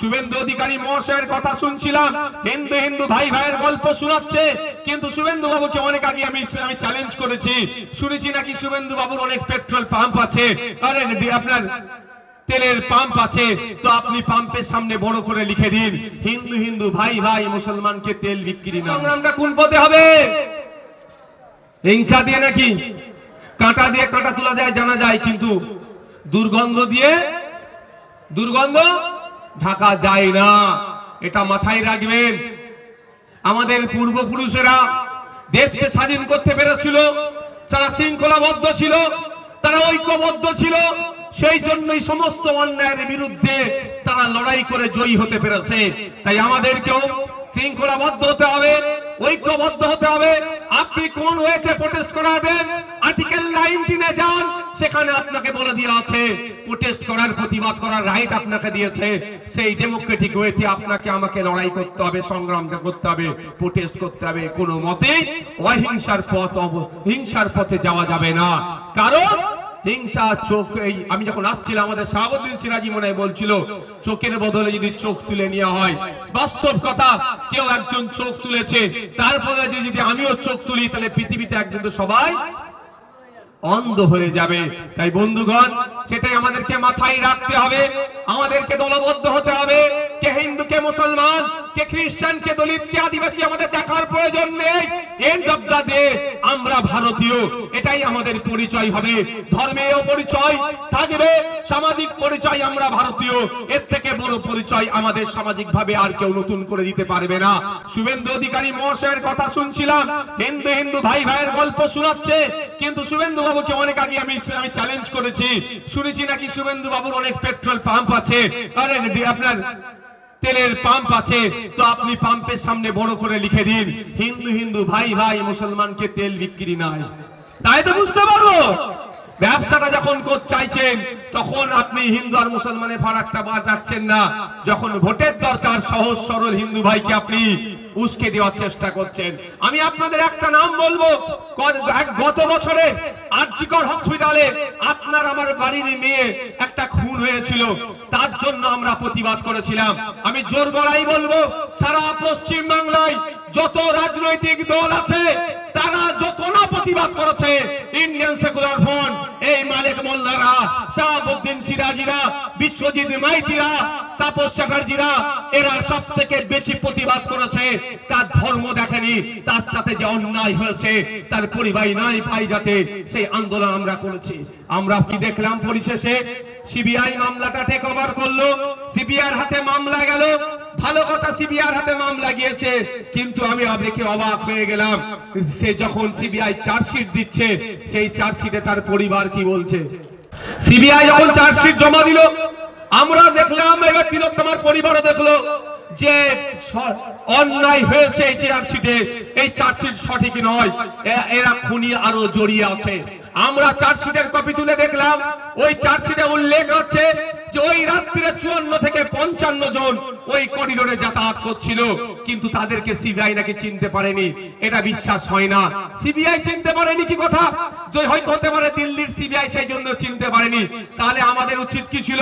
শুভেন্দু অধিকারী মহাশয়ের কথা শুনছিলাম। হিন্দু হিন্দু ভাই ভাইয়ের গল্প শোনাচ্ছে। কিন্তু শুভেন্দু বাবুকে অনেক আগে আমি আমি চ্যালেঞ্জ করেছি। শুনেছি নাকি শুভেন্দু বাবুর অনেক পেট্রোল পাম্প আছে। আরে আপনার তেলের পাম্প আছে। তো আপনি পাম্পের সামনে বড় করে লিখে দিন। হিন্দু হিন্দু ভাই ভাই মুসলমানকে তেল বিক্রি সংগ্রামটা কোন পথে হবে? হিংসা দিয়ে নাকি? কাঁটা দিয়ে কাঁটা তোলা যায় জানা যায়। কিন্তু দুর্গন্ধ দিয়ে দুর্গন্ধ ঢাকা যায় না। এটা মাথায় রাখবেন। আমাদের পূর্বপুরুষেরা দেশকে স্বাধীন করতে পেরেছিল তারা শৃঙ্খলাবদ্ধ ছিল, তারা ঐক্যবদ্ধ ছিল, সেই জন্যই সমস্ত অন্যায়ের বিরুদ্ধে তারা লড়াই করে জয়ী হতে পেরেছে। তাই আমাদেরকেও শৃঙ্খলাবদ্ধ হতে হবে, ঐক্যবদ্ধ হতে হবে। আপনি কোন ওয়েতে প্রোটেস্ট করাবেন? আর্টিকেল নাইনটিনে যান, সেখানে আপনাকে বলে দেওয়া আছে প্রোটেস্ট করার, প্রতিবাদ করার রাইট আপনাকে দিয়েছে। সেই ডেমোক্রেটিক ওয়েতে আপনাকে আমাকে লড়াই করতে হবে, সংগ্রাম করতে হবে প্রোটেস্ট করতে হবে, কোনো মতে অহিংসার পথ হিংসার পথে যাওয়া যাবে না। কারণ হিংসা, চোখ, এই, আমি যখন আসছিলাম, আমাদের শাহাবুদ্দিন সিরাজি মনে হয় বলছিল, চোখের বদলে যদি চোখ তুলে নেওয়া হয়। বাস্তব কথা, কেউ একজন চোখ তুলেছে, তারপরে যদি যদি আমিও চোখ তুলি, তাহলে পৃথিবীতে একদিন তো সবাই অন্ধ হয়ে যাবে। তাই বন্ধুগণ, সেটাই আমাদেরকে মাথায় রাখতে হবে, আমাদেরকে দলবদ্ধ হতে হবে। কে হিন্দু, কে মুসলমান, কে খ্রিস্টান, কে দলিত, কে আদিবাসী, আমাদের দেখার প্রয়োজন নেই। এন্ড অফ দা ডে আমরা ভারতীয়, এটাই আমাদের পরিচয় হবে। ধর্মীয় পরিচয় থাকবে, সামাজিক পরিচয় আমরা ভারতীয়। এর থেকে বড় পরিচয় আমাদের সামাজিক ভাবে আর কেউ নতুন করে দিতে পারবে না। শুভেন্দু অধিকারী মহাশয়ের কথা শুনছিলাম, হিন্দু হিন্দু ভাই ভাইয়ের গল্প শোনাচ্ছে, কিন্তু শুভেন্দু বাবুকে অনেক আগে আমি আমি চ্যালেঞ্জ করেছি। শুনেছি নাকি শুভেন্দু বাবুর অনেক পেট্রোল পাম্প আছে। আরে, আপনার তেলের পাম্প আছে, তো আপনি পাম্পের সামনে বড় করে লিখে দিন, হিন্দু হিন্দু, ভাই ভাই, মুসলমানকে তেল বিক্রি নাই। তাই তো বুঝতে পারব। ব্যবসাটা যখন চাইছেন, তখন আপনি হিন্দু আর মুসলমানের ফারাকটা বাদ রাখছেন না। যখন ভোটের দরকার, সহজ, সরল হিন্দু ভাইকে আপনি উস্কে দেওয়ার চেষ্টা করছেন। আমি আপনাদের একটা নাম বলব। গত বছরে আর্জিকর হসপিটালে আপনার আমার বাড়ির মেয়ে একটা খুন হয়েছিল। তার জন্য আমরা প্রতিবাদ করেছিলাম। আমি জোর গড়াই বলব, সারা পশ্চিম বাংলায় যত রাজনৈতিক দল আছে, তারা যত না প্রতিবাদ করেছে ইন্ডিয়ান সেকুলার ফ্রন্ট এই মালিক মোল্লারা, শাহাবুদ্দিন সিরাজিরা, বিশ্বজিৎ মাইতিরা, তাপস চ্যাটার্জিরা, এরা সব থেকে বেশি প্রতিবাদ করেছে। তার ধর্ম দেখেনি, তার সাথে যে অন্যায় হয়েছে, তার পরিবার নাই পাই যাতে সেই আন্দোলন আমরা করেছি। আমরা কি দেখলাম পরিশেষে? সিবিআই মামলাটা টেক ওভার করল সিবিআই হাতে মামলা গেল ভালো কথা সিবিআই হাতে মামলা গিয়েছে কিন্তু আমি দেখে অবাক হয়ে গেলাম। সে যখন সিবিআই চার্জশিট দিচ্ছে, সেই চার্জশিটে তার পরিবার কি বলছে? সিবিআই যখন চার্জশিট জমা দিল, আমরা দেখলাম, এবার তিলোত্তমার পরিবারও দেখল যে অন্যায় হয়েছে এই চার্জশিটে। এই চার্জশিট সঠিক নয় এরা খুনি আরও জড়িয়ে আছে। আমরা চার্জশিটের কপি তুলে দেখলাম, ওই চার্জশিটে উল্লেখ আছে যে চুয়ান্ন পঞ্চান্ন জন আমাদের উচিত কি ছিল?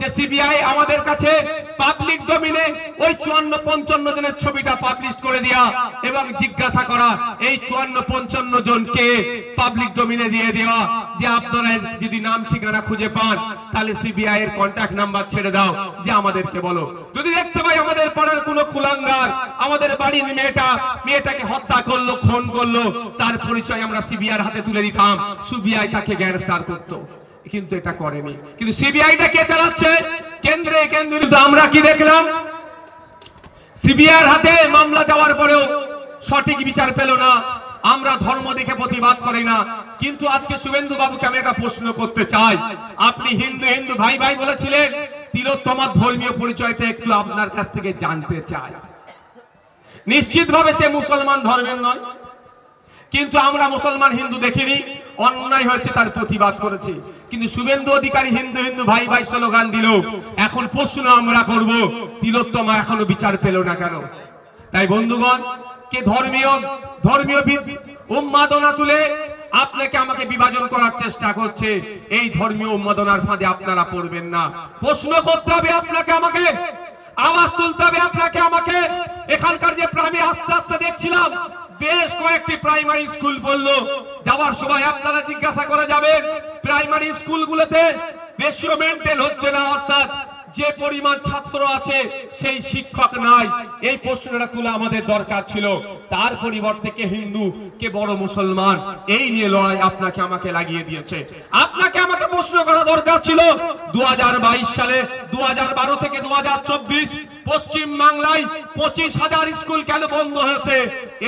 যে সিবিআই আমাদের কাছে পাবলিক ডোমিনে ওই চুয়ান্ন পঞ্চান্ন জনের ছবিটা পাবলিশ করে এবং জিজ্ঞাসা করা, এই চুয়ান্ন পঞ্চান্ন জনকে পাবলিক ডোমিনে দিয়ে দেওয়া, যে আপনারা যদি নাম ঠিকানা খুঁজে পান, তাহলে সিবিআই এর কন্ট্যাক্ট নাম্বার ছেড়ে দাও, যে আমাদেরকে বলো। যদি দেখতে পাই আমাদের পাড়ার কোনো কুলাঙ্গার, আমাদের বাড়ির মেয়েটা, মেয়েটাকে হত্যা করল, খুন করল, তার পরিচয় আমরা সিবিআই হাতে তুলে দিতাম। সিবিআই তাকে গ্রেফতার করতো। কিন্তু এটা করেনি। কিন্তু সিবিআইটা কে চালাচ্ছে? কেন্দ্রে কেন্দ্রীয় আমরা কি দেখলাম? সিবিআইয়ের হাতে মামলা যাওয়ার পরেও সঠিক বিচার পেল না। আমরা ধর্ম দেখে প্রতিবাদ করি না। কিন্তু আজকে শুভেন্দু বাবুকে আমি একটা প্রশ্ন করতে চাই। আপনি হিন্দু হিন্দু ভাই ভাই বলেছিলেন, তিলোত্তমার ধর্মীয় পরিচয়টা একটু আপনার কাছ থেকে জানতে চাই। নিশ্চিতভাবে সে মুসলমান ধর্মের নয়। কিন্তু আমরা মুসলমান, হিন্দু দেখিনি। অন্যায় হয়েছে তার প্রতিবাদ করেছি। কিন্তু শুভেন্দু অধিকারী, হিন্দু হিন্দু ভাই ভাই স্লোগান দিল, এখন প্রশ্ন আমরা করব, তিলোত্তমা এখনও বিচার পেল না কেন? তাই বন্ধুগণ কে ধর্মীয় ধর্মীয় উন্মাদনা তুলে আপনাকে আমাকে বিভাজন করার চেষ্টা করছে, এই ধর্মীয় উন্মাদনার ফাঁদে আপনারা পড়বেন না। প্রশ্ন করতে হবে আপনাকে আমাকে, আওয়াজ তুলতে হবে আপনাকে আমাকে। এখানকার যে প্রাইমারি আস্তে আস্তে দেখছিলাম, বেশ কয়েকটি প্রাইমারি স্কুল বলল যাওয়ার সময় আপনারা জিজ্ঞাসা করা যাবে প্রাইমারি স্কুলগুলোতে রেশিও মেনটেন হচ্ছে না, অর্থাৎ যে পরিমাণ ছাত্র আছে, সেই শিক্ষক নাই। এই প্রশ্নটা তুলে আমাদের দরকার ছিল। তার পরিবর্তে কে হিন্দু, কে বড় মুসলমান, এই নিয়ে লড়াই আপনাকে আমাকে লাগিয়ে দিয়েছে। আপনাকে আমাকে প্রশ্ন করা দরকার ছিল দু হাজার বাইশ সালে দু হাজার বারো থেকে দু হাজার চব্বিশ, পশ্চিম বাংলায় পঁচিশ হাজার স্কুল কেন বন্ধ হয়েছে?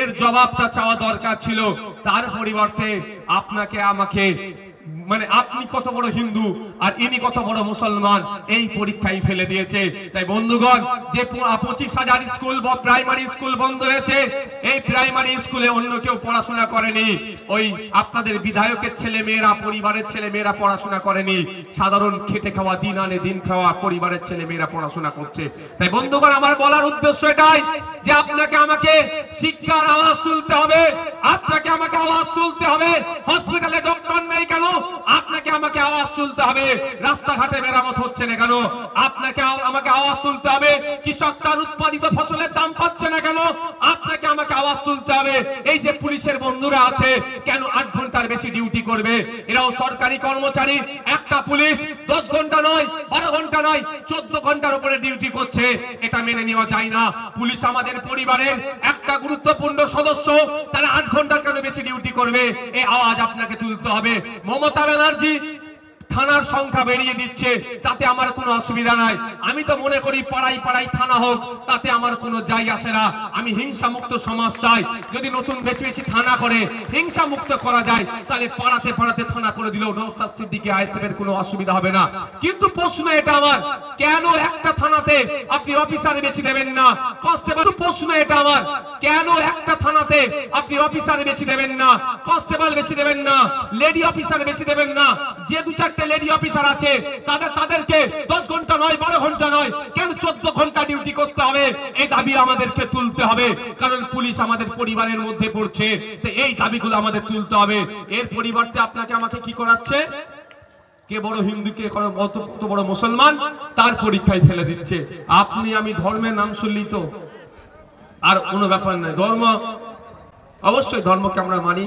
এর জবাবটা চাওয়া দরকার ছিল। তার পরিবর্তে আপনাকে আমাকে মানে আপনি কত বড় হিন্দু আর ইনি কত বড় মুসলমান, এই পরীক্ষায় ফেলে দিয়েছে। তাই বন্ধুগণ, যে পঁচিশ হাজার স্কুল বা প্রাইমারি স্কুল বন্ধ হয়েছে, এই প্রাইমারি স্কুলে অন্য কেউ পড়াশোনা করেনি। ওই আপনাদের বিধায়কের ছেলে মেয়েরা পরিবারের ছেলে মেয়েরা পড়াশোনা করেনি। সাধারণ খেটে খাওয়া, দিন আনে দিন খাওয়া পরিবারের ছেলে মেয়েরা পড়াশোনা করছে। তাই বন্ধুগণ, আমার বলার উদ্দেশ্য এটাই যে আপনাকে আমাকে শিক্ষার আওয়াজ তুলতে হবে। আপনাকে আমাকে আওয়াজ তুলতে হবে। হসপিটালে ডক্টর নেই কেন আপনাকে আমাকে আওয়াজ তুলতে হবে। রাস্তাঘাটে মেরামত হচ্ছে না কেন? আপনাকে আমাকে আওয়াজ তুলতে হবে। কৃষক তার উৎপাদিত ফসলের দাম পাচ্ছে না কেন? আপনাকে আমাকে আওয়াজ তুলতে হবে। এই যে পুলিশের বন্ধুরা আছে, কেন আট ঘণ্টার বেশি ডিউটি করবে? এরাও সরকারি কর্মচারী। একটা পুলিশ দশ ঘণ্টা নয়, বারো ঘণ্টা নয়, চোদ্দ ঘণ্টার উপরে ডিউটি করছে। এটা মেনে নেওয়া যায় না। পুলিশ আমাদের পরিবারের একটা গুরুত্বপূর্ণ সদস্য। তারা আট ঘণ্টা কেন বেশি ডিউটি করবে? এই আওয়াজ আপনাকে তুলতে হবে। মমতা ব্যানার্জি থানার সংখ্যা বেরিয়ে দিচ্ছে, তাতে আমার কোনো অসুবিধা নাই। আমি তো মনে করি পাড়াই পাড়াই থানা হোক, তাতে আমার কোনো যাই আসে না। আমি হিংসা মুক্ত সমাজ চাই। যদি নতুন বেশি বেশি থানা করে হিংসা মুক্ত করা যায়, তাহলে পাড়াতে পাড়াতে থানা করে দিলেও নৌসাদ সিদ্দিকি আইএসএফ এর কোনো অসুবিধা হবে না। কিন্তু প্রশ্ন এটা আমার, কেন একটা থানাতে আপনি অফিসার বেশি দেবেন না? কনস্টেবল, প্রশ্ন এটা আমার, কেন একটা থানাতে আপনি অফিসার বেশি দেবেন না? কনস্টেবল বেশি দেবেন না? লেডি অফিসার বেশি দেবেন না? যে দু চারটে লেডি অফিসার আছে, তাদের, তাদেরকে দশ ঘণ্টা নয়, বারো ঘণ্টা নয়, কেন চোদ্দ ঘণ্টা ডিউটি করতে হবে? এই দাবি আমাদেরকে তুলতে হবে, কারণ পুলিশ আমাদের পরিবারের মধ্যে পড়ছে। এই দাবিগুলো আমাদের তুলতে হবে। এর পরিবর্তে আপনাকে আমাকে কি করাচ্ছে? কে বড় হিন্দু, কে কত বড় মুসলমান, তার পরীক্ষায় ফেলে দিচ্ছে। আপনি, আমি ধর্মের নাম শুনলি তো? আর কোনো ব্যাপার নাই ধর্ম। অবশ্যই ধর্মকে আমরা মানি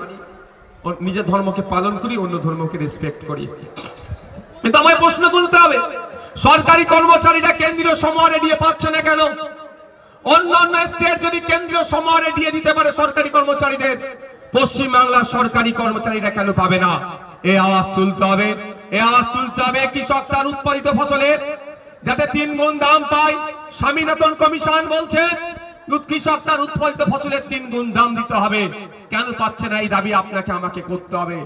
নিজের ধর্মকে পালন করি, অন্য ধর্মকে রেসপেক্ট করি। কিন্তু আমায় প্রশ্ন তুলতে হবে, সরকারি কর্মচারীরা কেন্দ্রীয় সমরে দিয়ে পাচ্ছে না কেন? অন্য অন্য স্টেট যদি কেন্দ্রীয় সমরে দিয়ে দিতে পারে সরকারি কর্মচারীদের, পশ্চিম বাংলার সরকারি কর্মচারীরা কেন পাবে না? এই আওয়াজ তুলতে হবে এই আওয়াজ তুলতে হবে কৃষক তার উৎপাদিত ফসলের যাতে তিন গুণ দাম পায়। স্বামীনাথন কমিশন বলছে কৃষক তার উৎপাদিত ফসলের তিন গুণ দাম দিতে হবে। কেন পাচ্ছে না এই দাবি আপনাকে, আমাকে করতে হবে।